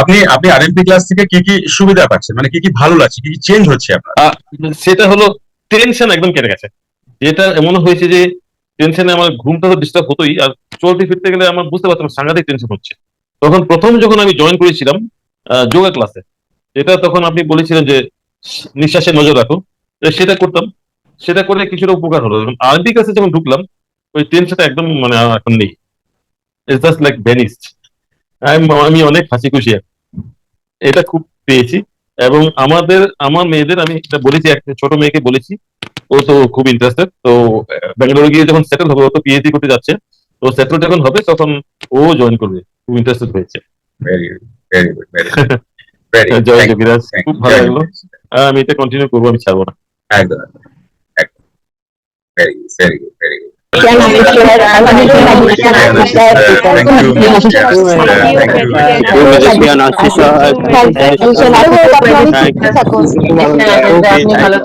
আপনি আপনি RMP class থেকে কি কি সুবিধা পাচ্ছেন? মানে কি কি ভালো লাগছে? কি কি চেঞ্জ হচ্ছে আপনার? সেটা হলো টেনশন একদম কেটে গেছে। যেটা এমন হয়েছে যে টেনশনে আমার ঘুমটা তো ডিস্টার্ব হতোই, আর চলতে ফিরতে গেলে আমার বুঝতে পারতাম সাংঘাতিক টেনশন হচ্ছে। তখন প্রথম যখন আমি জয়েন করেছিলাম যোগা ক্লাসে এটা তখন আপনি বলেছিলেন যে নিঃশ্বাসে নজর রাখো। সেটা করতাম। সেটা করে কিছুটা উপকার হলো। আরবি ক্লাসে যখন ঢুকলাম, ওই টেনশনটা একদম মানে এখন নেই। ইটস জাস্ট লাইক ভ্যানিস্ট আমি অনেক হাসি খুশি। এটা খুব পেয়েছি। এবং আমাদের আমার মেয়েদের আমি এটা বলেছি একটা ছোট মেয়েকে বলেছি। ও তো খুব ইন্টারেস্টেড তো ব্যাঙ্গালোরে গিয়ে যখন সেটেল হবে ও তো পিএইচডি করতে যাচ্ছে। তো সেটেল যখন হবে তখন ও জয়েন করবে। খুব ইন্টারেস্টেড হয়েছে। জয় যোগীরাজ খুব ভালো লাগল। আমি এটা কন্টিনিউ করব আমি ছাড়বো না। একদম একদম। ভেরি গুড ভেরি গুড আপনি ভালো